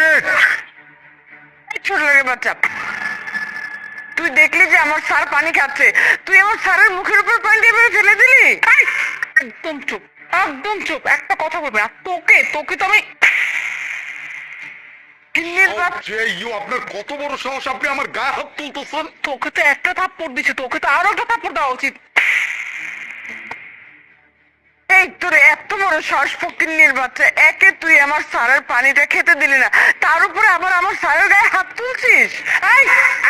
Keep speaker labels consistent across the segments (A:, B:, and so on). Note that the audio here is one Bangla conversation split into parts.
A: শিট
B: ছোট লাগে বাচ্চা। তুই দেখলি যে আমার স্যার পানি খাচ্ছে? তুই আমার স্যারের মুখের উপর পানি দিয়ে ফেলে দিলি? একদম চুপ একদম চুপ। একটা কথা বলবি না তোকে তোকে তো আমি বাপ
A: আপনার কত বড় সাহস আপনি আমার গায়ে হাত তুলতেছেন?
B: তোকে তো একটা থাপ্পড় দিচ্ছে তোকে তো আরও একটা থাপ্পড় দেওয়া উচিত। এই, তোর এত বড় শ্বাস ফকিন্নির বাচ্চা। একে তুই আমার স্যারের পানিটা খেতে দিলি না। তার উপরে আবার আমার স্যারের গায়ে হাত তুলছিস? এই,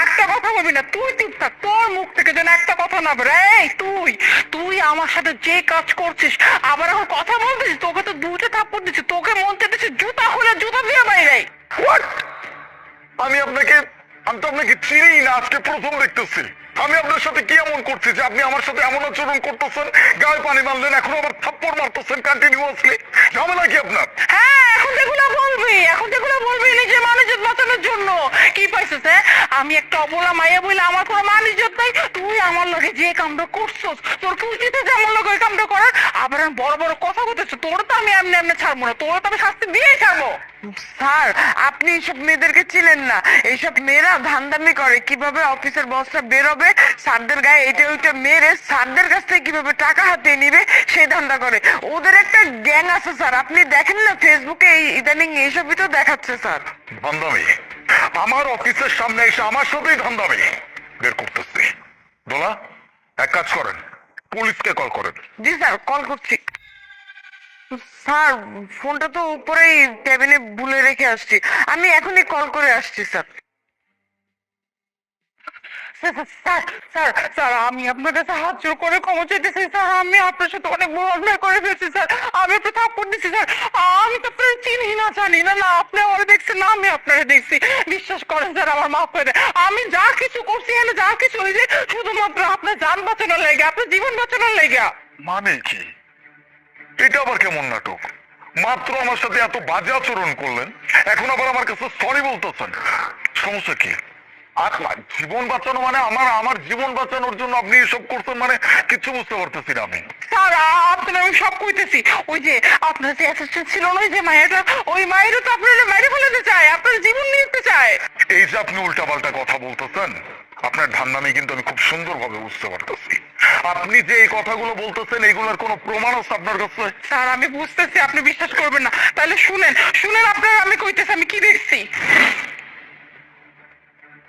B: একটা কথা বলবি না। তুই চুপ তোর মুখ থেকে যেন একটা কথা না বেরো এই, তুই তুই আমার সাথে যে কাজ করছিস, আবার এখন কথা বলছিস তোকে তো দুটো থাপ্পড় দিচ্ছি, তোকে মন চেতেছে, জুতা খুলে জুতা দিয়ে বাইরে
A: আমি আপনাকে আমি তো আপনাকে চিনি না, আজকে প্রথম দেখতেছি। আমি আপনার সাথে কি এমন করছি যে আপনি আমার সাথে এমন আচরণ করতেছেন, গায়ে পানি মারলেন, এখন আবার থাপ্পড় মারতেছেন কন্টিনিউয়াসলি ঝামেলা কি আপনার?
B: হ্যাঁ এখন যেগুলো বলবি, এখন যেগুলো বলবি আমি একটা অবলা মাইয়া বলে আমার কোনো মান ইজ্জত নাই। তুই আমার লগে যে কামটা করছস তোর উচিত আছে আমার লগে ওই কামটা করার আবার আমি বড় বড় কথা বলতেছ তোর তো আমি এমনি এমনি ছাড়বো না তোর তো আমি শাস্তি দিয়ে ছাড়বো। স্যার আপনি এইসব মেয়েদেরকে চিনেন না। এইসব মেয়েরা ধান্দামি করে কীভাবে অফিসের বসটা বেরোবে স্যারদের গায়ে এটা ওইটা মেরে স্যারদের কাছ থেকে কীভাবে টাকা হাতিয়ে নিবে সেই ধান্দা করে। ওদের একটা গ্যাং আছে স্যার। আপনি দেখেন না ফেসবুকে এই ইদানিং এইসবই তো দেখাচ্ছে স্যার।
A: ধান্দামি আমার অফিসের সামনে এসে আমার সাথেই ধান্দামি বের করতেছে। দোলা, এক কাজ করেন। পুলিশকে কল করেন।
B: জি স্যার কল করছি। স্যার, ফোনটা তো উপরেই টেবিলে ভুলে রেখে আসছি। আমি এখনই কল করে আসছি, স্যার। স্যার, আমি আপনার কাছে হাত করে ক্ষমা চাইতেছি স্যার আমি আপনার সাথে অনেক বড় অন্যায় করে ফেলছি স্যার। আমি আপনার থাপ্পড় দিচ্ছি স্যার। আমি তো আপনার চিনি না জানি না না আপনি আমার দেখছেন না আমি আপনাকে দেখছি। বিশ্বাস করেন স্যার আমার মাফ করে আমি যা কিছু করছি এখানে যা কিছু হয়েছে শুধুমাত্র আপনার যান বাঁচানোর লেগে আপনার জীবন বাঁচানোর লেগে।
A: মানে কি? এটা আবার কেমন নাটক? মাত্র আমার সাথে এত বাজে আচরণ করলেন এখন আবার আমার কাছে সরি বলতেছেন। সমস্যা কি? আর জীবন বাঁচানো মানে আমার আমার জীবন বাঁচানোর জন্য আপনি এসব করছেন মানে কিছু বুঝতে পারতেছি না আমি।
B: স্যার আপনার আমি সব কইতেছি। ওই যে আপনার যে অ্যাসিস্ট্যান্ট ছিল না ওই যে মায়েরটা ওই মায়েরও তো আপনার মেরে ফেলাতে চায় আপনার জীবন নিতে চায়।
A: এই যে আপনি উল্টাপাল্টা কথা বলতেছেন আপনার ধান্দামি কিন্তু আমি খুব সুন্দরভাবে বুঝতে পারতেছি। আপনি যে এই কথাগুলো বলতেছেন এইগুলোর কোনো প্রমাণ আছে আপনার কাছে?
B: স্যার আমি বুঝতেছি আপনি বিশ্বাস করবেন না। তাহলে শুনেন শুনেন আপনার আমি কইতেছি আমি কি দেখছি?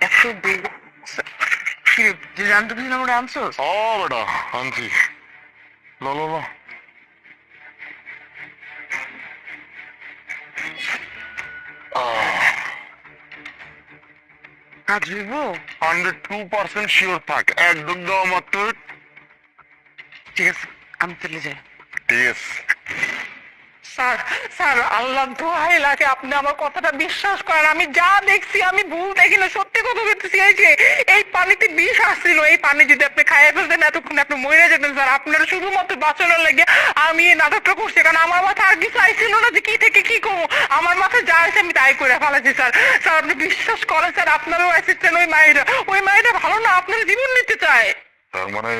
B: একশো কি যে জানতে দিন আমরা আনছোস
A: ও বেটা আনছি। ল ল ল।
B: কাজ হইব?
A: হান্ড্রেড টু পার্সেন্ট শিওর থাক একদম দেওয়া মাত্র
B: ঠিক আছে আমি চলে যাই।
A: ঠিক আছে।
B: স্যার স্যার, আল্লাহ দোহাই লাগে, আপনি আমার কথাটা বিশ্বাস করেন। আমি যা দেখছি, আমি ভুল দেখি না সত্যি কথা বলতেছি, এই যে, এই পানিতে বিষ আসছিল, এই পানি যদি আপনি খাইয়ে ফেলতেন, এতক্ষণ আপনি মরে যেতেন, স্যার। আপনারা শুধুমাত্র বাঁচানোর লেগে আমি এই নাটকটা করছি, কারণ আমার মাথা আর কিছু আইছিল না যে কি থেকে কি করব। আমার মাথায় যা আছে আমি তাই করে ফেলাছি, স্যার। স্যার, আপনি বিশ্বাস করেন, স্যার, আপনারও অ্যাসিস্ট্যান্ট ওই মায়েরা। ওই মায়েরা ভালো না, আপনার জীবন নিতে চায়।
A: তার মানে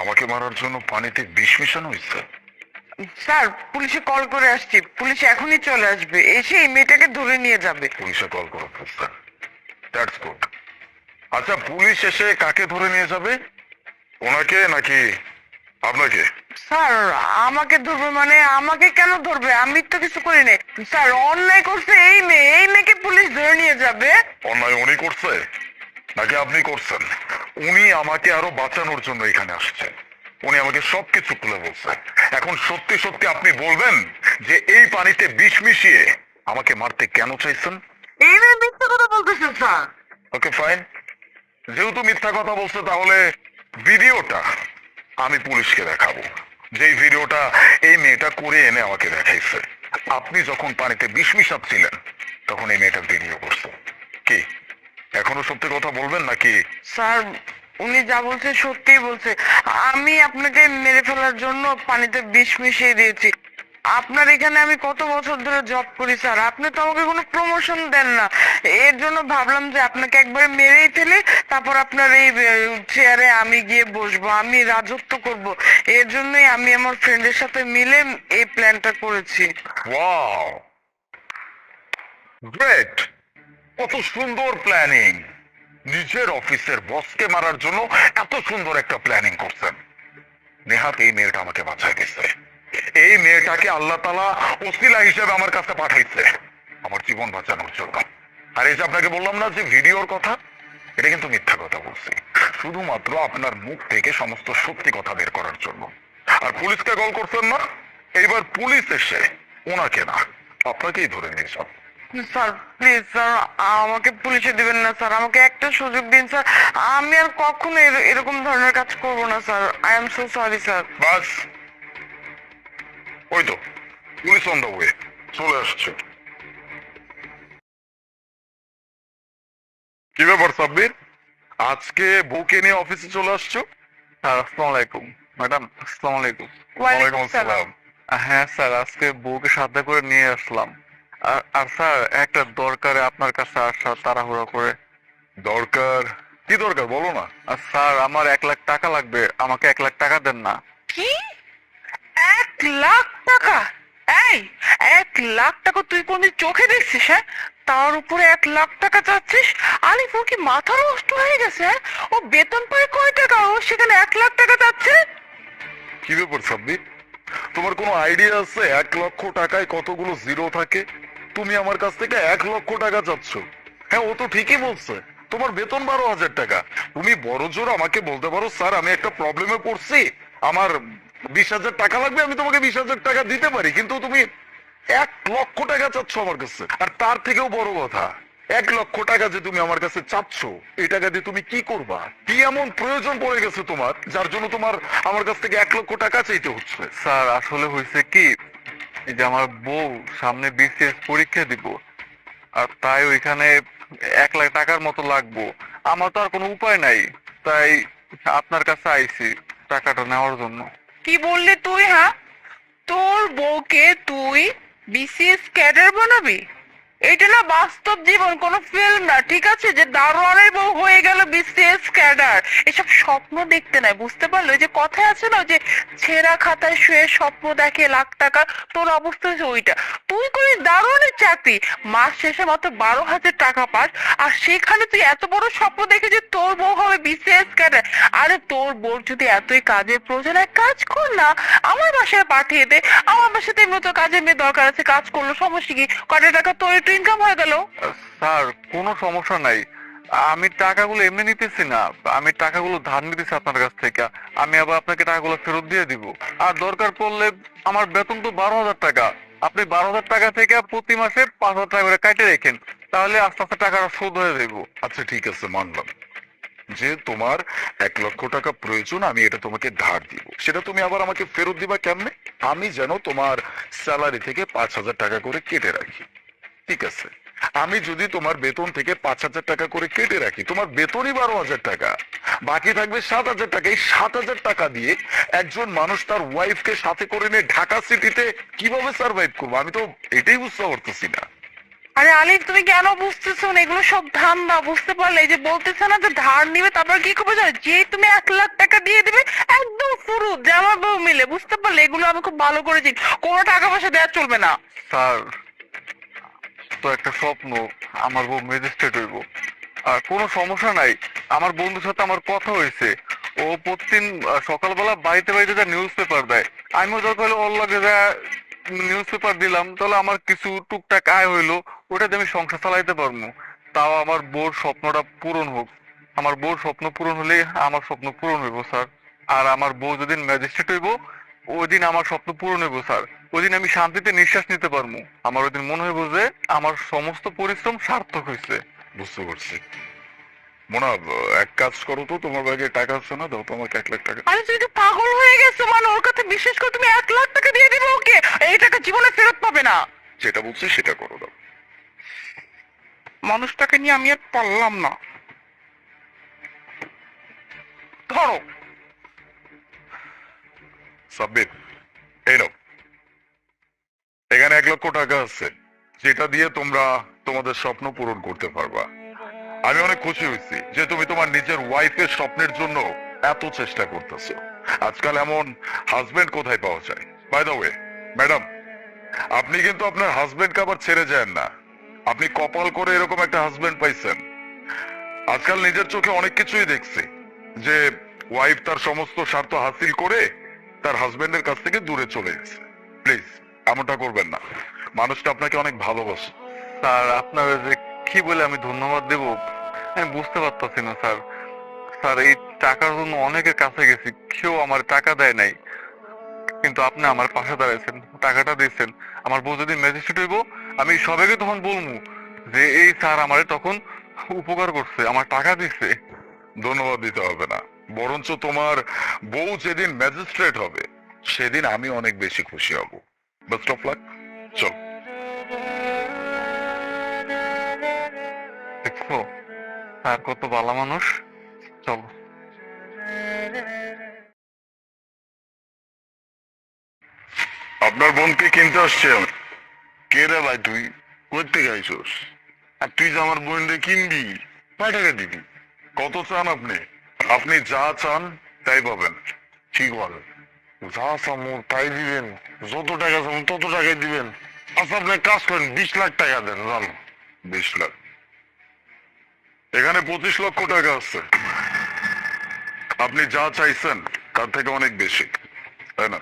A: আমাকে মারার জন্য পানিতে বিষ মেশানো হয়েছে
B: স্যার পুলিশে কল করে আসছি। পুলিশ এখনই চলে আসবে। এসে এই মেয়েটাকে ধরে নিয়ে যাবে।
A: পুলিশে কল করো স্যার দ্যাটস গুড আচ্ছা পুলিশ এসে কাকে ধরে নিয়ে যাবে? ওনাকে নাকি আপনাকে?
B: স্যার আমাকে ধরবে মানে আমাকে কেন ধরবে? আমি তো কিছু করি নাই। স্যার অন্যায় করছে এই মেয়ে। এই মেয়েকে পুলিশ ধরে নিয়ে যাবে।
A: অন্যায় উনি করছে? নাকি আপনি করছেন? উনি আমাকে আরও বাঁচানোর জন্য এখানে আসছে উনি আমাকে সবকিছু খুলে বলছে। এখন সত্যি সত্যি আপনি বলবেন যে এই পানিতে বিষ মিশিয়ে আমাকে মারতে কেন চাইছেন?
B: এই মেয়ে মিথ্যা কথা বলতেছে স্যার।
A: Okay fine. যেহেতু মিথ্যা কথা বলছে তাহলে ভিডিওটা আমি পুলিশকে দেখাবো। যেই ভিডিওটা এই মেয়েটা করে এনে আমাকে দেখাইছে। আপনি যখন পানিতে বিষ মিশাচ্ছিলেন তখন এই মেয়েটা ভিডিও করছে। কি? এখনও সত্যি কথা বলবেন নাকি?
B: স্যার উনি যা বলছে সত্যিই বলছে। আমি আপনাকে মেরে ফেলার জন্য পানিতে বিষ মিশিয়ে দিয়েছি। আপনার এখানে আমি কত বছর ধরে জব করি স্যার আপনি তো আমাকে কোনো প্রমোশন দেন না। এর জন্য ভাবলাম যে আপনাকে একবার মেরেই ফেলি, তারপর আপনার এই চেয়ারে আমি গিয়ে বসবো, আমি রাজত্ব করব। এর জন্যই আমি আমার ফ্রেন্ডের সাথে মিলে এই প্ল্যানটা করেছি।
A: ওয়াও গ্রেট কত সুন্দর প্ল্যানিং নিজের অফিসের বসকে মারার জন্য এত সুন্দর একটা প্ল্যানিং করছেন। নেহাত এই মেয়েটা আমাকে বাঁচাই দিছে এই মেয়েটাকে আল্লাহ তালা ওসিলা হিসেবে আমার কাছে পাঠাইছে। আমার জীবন বাঁচানোর জন্য। আর এই যে আপনাকে বললাম না যে ভিডিওর কথা, এটা কিন্তু মিথ্যা কথা বলছি। শুধুমাত্র আপনার মুখ থেকে সমস্ত সত্যি কথা বের করার জন্য। আর পুলিশকে কল করছেন না, এইবার পুলিশ এসে ওনাকে না, আপনাকেই ধরে নিয়ে
B: স্যার প্লিজ স্যার আমাকে পুলিশে দিবেন না স্যার। আমাকে একটা সুযোগ দিন স্যার। আমি আর কখনো এরকম ধরনের কাজ করব না sir. I am so sorry sir.
A: বাস। ওই তো পুলিশ অন দ্য ওয়ে চলে আসছে। কি ব্যাপার সাব্বির? আজকে বউকে নিয়ে অফিসে চলে আসছো?
C: স্যার আসসালামু আলাইকুম ম্যাডাম আসসালামু আলাইকুম
B: ওয়ালাইকুম আসসালাম।
C: হ্যাঁ স্যার আজকে বউকে সাথে করে নিয়ে আসলাম। আর আর স্যার একটা দরকারে আপনার কাছে আসা তাড়াহুড়া করে।
A: দরকার? কি দরকার? বলো না।
C: আর স্যার আমার এক লাখ টাকা লাগবে। আমাকে এক লাখ টাকা দেন না।
B: কি? এক লাখ টাকা? এই এক লাখ টাকা তুই কোনদিন চোখে দেখছিস হ্যাঁ? তার উপরে এক লাখ টাকা চাচ্ছিস? আলিফুর কি মাথা নষ্ট হয়ে গেছে হ্যাঁ? ও বেতন পায় কয় টাকা? ও সেখানে এক লাখ টাকা চাচ্ছে?
A: কি ব্যাপার সাব্বির? তোমার কোনো আইডিয়া আছে? এক লক্ষ টাকায় কতগুলো জিরো থাকে? তুমি আমার কাছ থেকে এক লক্ষ টাকা চাচ্ছ। হ্যাঁ ও তো ঠিকই বলছে। তোমার বেতন বারো হাজার টাকা। তুমি বড় জোর আমাকে বলতে পারো, স্যার, আমি একটা প্রবলেমে পড়ছি। আমার বিশ হাজার টাকা লাগবে, আমি তোমাকে বিশ হাজার টাকা দিতে পারি। কিন্তু তুমি এক লক্ষ টাকা চাচ্ছ আমার কাছে। আর তার থেকেও বড় কথা, এক লক্ষ টাকা যে তুমি আমার কাছে চাচ্ছ, এই টাকা দিয়ে তুমি কি করবা? কি এমন প্রয়োজন পড়ে গেছে তোমার, যার জন্য তোমার, আমার কাছ থেকে এক লক্ষ টাকা চাইতে হচ্ছে?
C: স্যার, আসলে হয়েছে কি যে আমার বউ সামনে বিসিএস পরীক্ষা দিব, আর তাই ওইখানে এক লাখ টাকার মতো লাগবো। আমার তো আর কোনো উপায় নাই, তাই আপনার কাছে আইছি টাকাটা নেওয়ার জন্য।
B: কি বললি তুই হ্যাঁ? তোর বউকে তুই বিসিএস ক্যাডার বানাবি? এটা না বাস্তব জীবন, কোনো ফিল্ম না, ঠিক আছে? যে দারোয়ানের বউ হয়ে গেল বিসিএস ক্যাডার। এসব স্বপ্ন দেখতে নাই, বুঝতে পারল? যে কথায় আছে না যে ছেঁড়া খাতায় শুয়ে স্বপ্ন দেখে লাখ টাকা, তোর অবস্থা হচ্ছে ওইটা। তুই করি দারোয়ানের চাকরি? মাস শেষে মাত্র বারো হাজার টাকা পাস, আর সেখানে তুই এত বড় স্বপ্ন দেখে যে তোর বউ হবে বিসিএস ক্যাডার। আরে তোর বউর যদি এতই কাজের প্রয়োজন হয় কাজ কর না, আমার বাসায় পাঠিয়ে দে। আমার বাসাতে এমনি তো কাজের মেয়ে দরকার আছে, কাজ করল সমস্যা কি? কটা টাকা তোর একটু ইনকাম হয়ে গেল?
C: স্যার কোনো সমস্যা নাই। আমি টাকাগুলো এমনি নিতেছি না। আমি টাকাগুলো ধার নিতেছি আপনার কাছ থেকে। আমি আবার আপনাকে টাকাগুলো ফেরত দিয়ে দিব। আর দরকার পড়লে আমার বেতন তো বারো হাজার টাকা। আপনি বারো হাজার টাকা থেকে প্রতি মাসে পাঁচ হাজার টাকা করে কাটে রেখেন। তাহলে আস্তে আস্তে টাকাটা শোধ হয়ে যাব
A: আচ্ছা ঠিক আছে মানলাম। যে তোমার এক লক্ষ টাকা প্রয়োজন আমি এটা তোমাকে ধার দিব। সেটা তুমি আবার আমাকে ফেরত দিবা কেমনে? আমি যেন তোমার স্যালারি থেকে পাঁচ হাজার টাকা করে কেটে রাখি। ঠিক আছে। আমি যদি তোমার বেতন থেকে পাঁচ হাজার টাকা করে কেটে রাখি তোমার বেতনই বারো হাজার টাকা। বাকি থাকবে সাত হাজার টাকা। এই সাত হাজার টাকা দিয়ে একজন মানুষ তার ওয়াইফকে সাথে করে নিয়ে ঢাকা সিটিতে কীভাবে সার্ভাইভ করব? আমি তো এটাই বুঝতে পারতেছি না।
B: আরে আলিফ তুমি কেন বুঝতেছো না? এগুলো সব ধান্দা। বুঝতে পারলে এই যে বলতেছে না যে ধার নিবে তারপর কি করবে জানো? যে তুমি এক লাখ টাকা দিয়ে দিবে একদম পুরো জামা বউ মিলে। বুঝতে পারলে এগুলো আমি খুব ভালো করেছি। কোনো টাকা পয়সা দেওয়া চলবে না।
C: স্যার তো একটা স্বপ্ন আমার বউ ম্যাজিস্ট্রেট হইব। আর কোনো সমস্যা নাই, আমার বন্ধুর সাথে আমার কথা হয়েছে ও প্রতিদিন সকালবেলা বাড়িতে বাড়িতে যা নিউজ পেপার দেয়। আমিও দরকার হলে ওর লগে যা নিউজ পেপার দিলাম, তাহলে আমার কিছু টুকটাক আয় হইল ওটাতে আমি সংসার চালাইতে পারব। তাও আমার বউর স্বপ্নটা পূরণ হোক। আমার বউর স্বপ্ন পূরণ হলে আমার স্বপ্ন পূরণ হইব, স্যার। আর আমার বউ যেদিন ম্যাজিস্ট্রেট হইব ওই দিন আমার স্বপ্ন পূরণ হইব স্যার। ওই দিন আমি শান্তিতে নিঃশ্বাস নিতে পারব। আমার ওই দিন মনে হইব যে আমার সমস্ত পরিশ্রম সার্থক হয়েছে
A: বুঝতে পারছি। মোনা এক কাজ করো তো তোমার ব্যাগে টাকা আছে না দাও তো আমাকে এক লাখ টাকা।
B: আরে তুই তো পাগল হয়ে গেছো মানে ওর কাছে বিশেষ করে তুমি এক লাখ টাকা দিয়ে দিবে ওকে। এই টাকা জীবনে ফেরত পাবে না।
A: যেটা বলছি সেটা করো দাও।
B: মানুষটাকে নিয়ে আমি আর পারলাম না। ধরো
A: সাব্বির, এই নাও। এখানে এক লক্ষ টাকা আছে, যেটা দিয়ে তোমরা তোমাদের স্বপ্ন পূরণ করতে পারবা। আমি অনেক খুশি হয়েছি যে তুমি তোমার নিজের ওয়াইফের স্বপ্নের জন্য এত চেষ্টা আজকাল এমন হাজবেন্ড কোথায় পাওয়া যায়? বাই ওয়ে ম্যাডাম আপনি কিন্তু আপনার হাজবেন্ডকে আবার ছেড়ে যান না। আপনি কপাল করে এরকম একটা হাজবেন্ড পাইছেন। আজকাল নিজের চোখে অনেক কিছুই দেখছি যে ওয়াইফ তার সমস্ত স্বার্থ হাসিল করে তার হাজবেন্ডের কাছ থেকে দূরে চলে গেছে। প্লিজ এমনটা করবেন না। মানুষটা আপনাকে অনেক ভালোবাসে।
C: স্যার, আপনার যে কি বলে আমি ধন্যবাদ দেব? আমি বুঝতে পারতাছি না, স্যার। স্যার, এই টাকার জন্য অনেকের কাছে গেছি, কেউ আমার টাকা দেয় নাই। কিন্তু আপনি আমার পাশে দাঁড়াইছেন, টাকাটা দিয়েছেন। আমার বউ যদি ম্যাজিস্ট্রেট হইব, আমি সবাইকে তখন বলব যে, এই স্যার আমার তখন উপকার করছে, আমার টাকা দিচ্ছে
A: ধন্যবাদ দিতে হবে না। বরঞ্চ তোমার বউ যেদিন ম্যাজিস্ট্রেট হবে সেদিন আমি অনেক বেশি খুশি হব। বেস্ট অফ লাক চল।
C: দেখছ স্যার কত ভালো মানুষ চলো।
A: আপনার বোনকে কিনতে আসছে আমি। কে রে ভাই তুই? থেকে আইসোস? আর তুই যে আমার বোনকে কিনবি কয় টাকা দিবি? কত চান আপনি? আপনি যা চান, তাই পাবেন।
D: ঠিক বল। যা চামু তাই দিবেন। যত টাকা চামু তত টাকাই দিবেন। আচ্ছা আপনি কাজ করেন, বিশ লাখ টাকা দেন, জানো?
A: বিশ লাখ। এখানে পঁচিশ লক্ষ টাকা আছে। আপনি যা চাইছেন, তার থেকে অনেক বেশি। তাই না?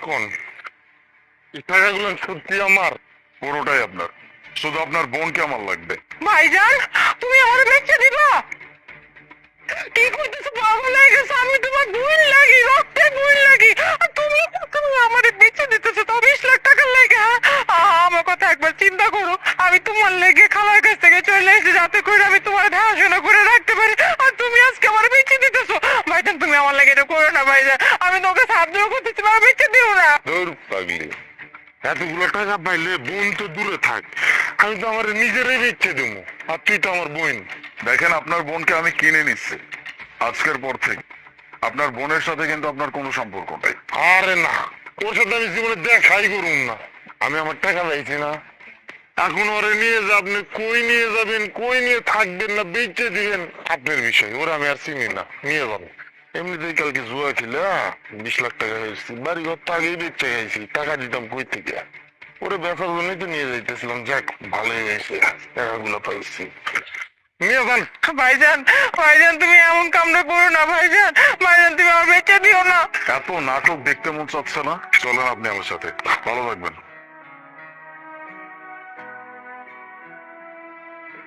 D: কোন? এই টাকাগুলো সত্যি আমার,
A: পুরোটাই আপনার। শুধু আপনার বোনকে আমার লাগবে।
B: ভাইজান, তুমি আমার
D: তুই তো আমার বোন।
A: দেখেন আপনার বোনকে আমি কিনে নিচ্ছি আজকের পর থেকে। আপনার বোনের সাথে কিন্তু আপনার কোনো সম্পর্ক নাই।
D: আরে না ওর সাথে আমি জীবনে দেখাই করুন না। আমি আমার টাকা পাইছি না। এখন ওরে নিয়ে যা আপনি কই নিয়ে যাবেন কই নিয়ে থাকবেন না বেচে দিবেন। আপনার বিষয় ওরা আমি আর চিনি না নিয়ে যাব। এমনিতেই কালকে জুয়া খেলে হ্যাঁ, বিশ লাখ টাকা হয়েছি। বাড়ি ঘর তো আগেই বেচে গেছি টাকা দিতাম কই থেকে? ওরে ব্যথার জন্যই তো নিয়ে যাইতেছিলাম যাক ভালোই হয়েছে টাকাগুলো পাইছি। নিয়ে যান।
B: ভাইজান ভাইজান তুমি এমন করো না ভাইজান। ভাইজান তুমি আমার বেচে দিও না।
A: এত নাটক দেখতে মন চাচ্ছে না। চলেন আপনি আমার সাথে। ভালো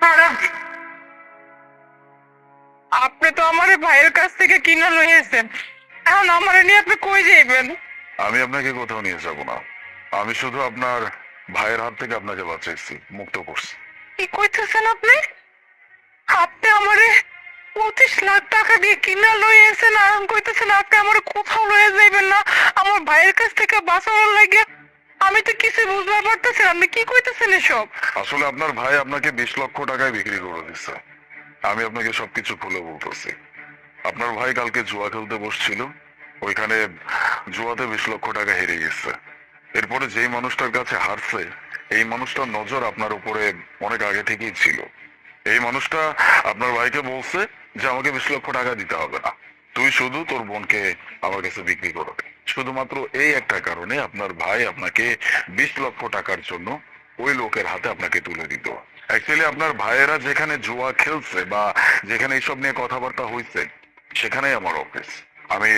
B: ম্যাডাম আপনি তো আমার ভাইয়ের কাছ থেকে কিনে লইয়েছেন। এখন আমার নিয়ে আপনি কই যাইবেন?
A: আমি আপনাকে কোথাও নিয়ে যাব না। আমি শুধু আপনার ভাইয়ের হাত থেকে আপনাকে বাঁচাইছি মুক্ত করছি।
B: কি কইতেছেন আপনি? আপনি আমারে পঁচিশ লাখ টাকা দিয়ে কিনা লইয়েছেন আর এখন কইতেছেন আপনি আমার কোথাও লয়ে যাইবেন না। আমার ভাইয়ের কাছ থেকে বাঁচানোর লাগে আমি তো কিছু বুঝতে পারতেছি আপনি কি কইতেছেন এসব?
A: আসলে আপনার ভাই আপনাকে বিশ লক্ষ টাকায় বিক্রি করে দিচ্ছে আমি আপনাকে সবকিছু খুলে বলতেছি। আপনার ভাই কালকে জুয়া খেলতে বসছিল ওইখানে জুয়াতে বিশ লক্ষ টাকা হেরে গেছে। এরপরে যেই মানুষটার কাছে হারছে, এই মানুষটার নজর আপনার উপরে অনেক আগে থেকেই ছিল। এই মানুষটা আপনার ভাইকে বলছে যে, আমাকে বিশ লক্ষ টাকা দিতে হবে না। তুই শুধু তোর বোনকে আমার কাছে বিক্রি করো। শুধুমাত্র এই একটা কারণে আপনার ভাই আপনাকে বিশ লক্ষ টাকার জন্য ওই লোকের হাতে আপনাকে তুলে দিত। অ্যাকচুয়ালি আপনার ভাইয়েরা যেখানে জুয়া খেলছে বা যেখানে এইসব নিয়ে কথাবার্তা হয়েছে সেখানেই আমার অফিস আমি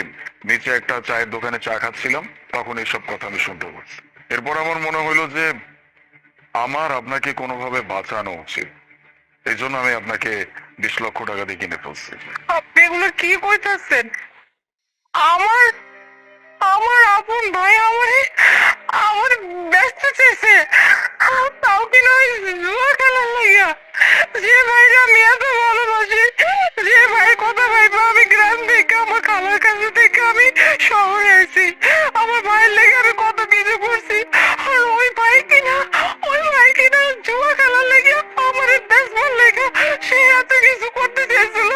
A: নিচে একটা চায়ের দোকানে চা খাচ্ছিলাম, তখন এইসব কথা আমি শুনতে পারছি এরপর আমার মনে হইল যে আমার আপনাকে কোনোভাবে বাঁচানো উচিত। এই জন্য আমি আপনাকে বিশ লক্ষ টাকা দিয়ে কিনে ফেলছি।
B: আপনি এগুলো কি কইতাছেন? আমার আমার আপন ভাই আমার ব্যস্ত চেয়েছে তাও কিনা ওই জুয়া খেলার লাগিয়া যে ভাইরা আমি এত ভালোবাসি যে ভাই কথা ভাইবা আমি গ্রাম থেকে আমার খালার কাছে থেকে আমি শহরে এসেছি আমার ভাইয়ের লেগে আমি কত কিছু করছি আর ওই ভাই কিনা ওই ভাই কিনা জুয়া খেলার লেগে আমার বেসবল লেগে সে এত কিছু করতে চেয়েছিল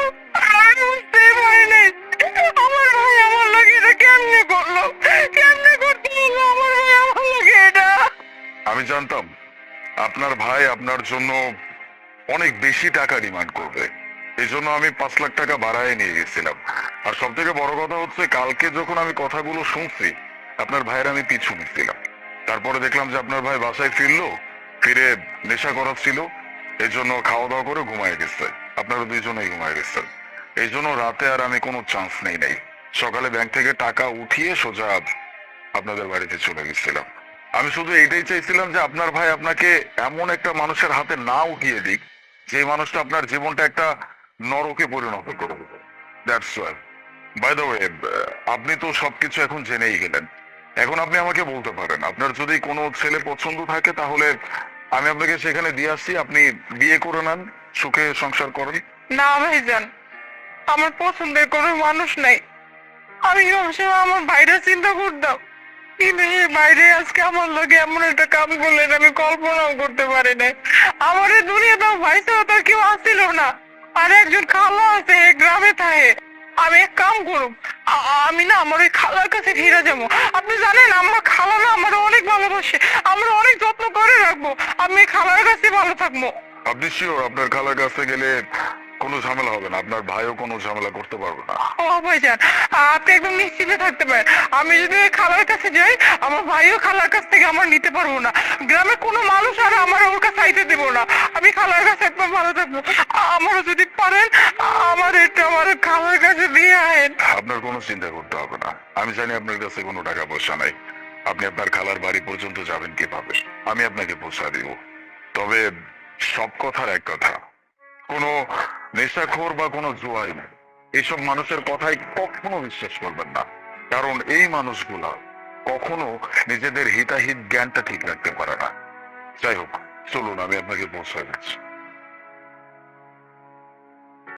B: আমি বুঝতেই পারি নাই আমার ভাই আমার লাগে এটা কেমনে করল কেমনে করতে হলো আমার ভাই আমার লাগে এটা
A: আমি জানতাম আপনার ভাই আপনার জন্য অনেক বেশি টাকা ডিমান্ড করবে। এই জন্য আমি পাঁচ লাখ টাকা বাড়ায় নিয়ে গেছিলাম। আর সব থেকে বড় কথা হচ্ছে, কালকে যখন আমি কথাগুলো শুনছি, আপনার ভাইয়ের আমি পিছু নিচ্ছিলাম তারপরে দেখলাম যে আপনার ভাই বাসায় ফিরলো, ফিরে নেশা করা ছিল এই জন্য খাওয়া দাওয়া করে ঘুমায় গেছে। আপনারা দুইজনেই ঘুমায় গেছেন এই জন্য রাতে আর আমি কোনো চান্স নেই নাই। সকালে ব্যাংক থেকে টাকা উঠিয়ে সোজা আপনাদের বাড়িতে চলে গেছিলাম। আমি শুধু এটাই চাইছিলাম যে আপনার ভাই আপনাকে এমন একটা মানুষের হাতে না উঠিয়ে দিক, যে মানুষটা আপনার জীবনটা একটা নরকে পরিণত করে that's why by the way আপনি তো সবকিছু এখন জেনেই গেলেন। এখন আপনি আমাকে বলতে পারেন, আপনার যদি কোনো ছেলে পছন্দ থাকে তাহলে আমি আপনাকে সেখানে দিয়ে আসছি, আপনি বিয়ে করে নেন, সুখে সংসার করেন।
B: না ভাইজান, আমার পছন্দের কোনো মানুষ নাই। আমি সবসময় আমার বাইরে চিন্তা করতাম? কিন্তু বাইরে আজকে আমার লোকে এমন একটা কাম করলেন, আমি কল্পনাও করতে পারি না আমার এই দুনিয়াতেও ভাই ছাড়া তো কেউ আসছিল না। আর একজন খালা আছে গ্রামে থাকে। আমি এক কাম করুম আমি না আমার ওই খালার কাছে ফিরে যাব। আপনি জানেন, আমার খালা না আমার অনেক ভালোবাসে। আমরা অনেক যত্ন করে রাখব। আমি খালার কাছে ভালো থাকব।
A: আপনি শিওর আপনার খালার কাছে গেলে কোনো ঝামেলা হবে না আপনার ভাইও কোনো ঝামেলা করতে পারবে না।
B: ও ভাইজান আপনি একদম নিশ্চিন্তে থাকতে পারেন। আমি যদি ওই খালার কাছে যাই আমার ভাইও খালার কাছ থেকে আমার নিতে পারব না। গ্রামে কোনো মানুষ আর আমার ওর কাছে আইতে দেবো না। আমি খালার কাছে একদম ভালো থাকব। আ- আমারও যদি পারেন আমার একটু আমার খালার কাছে দিয়ে আয়েন
A: আপনার কোনো চিন্তা করতে হবে না। আমি জানি আপনার কাছে কোনো টাকা পয়সা নাই। আপনি আপনার খালার বাড়ি পর্যন্ত যাবেন কীভাবে? আমি আপনাকে পৌঁছা দিব। তবে সব কথার এক কথা কোনো নেশাখোর বা কোনো জুয়াই এইসব মানুষের কথাই কখনো বিশ্বাস করবেন না। কারণ এই মানুষগুলা কখনো নিজেদের হিতাহিত জ্ঞানটা ঠিক রাখতে পারে না। যাই হোক, চলুন, আমি আপনাকে পৌঁছায় দিচ্ছি।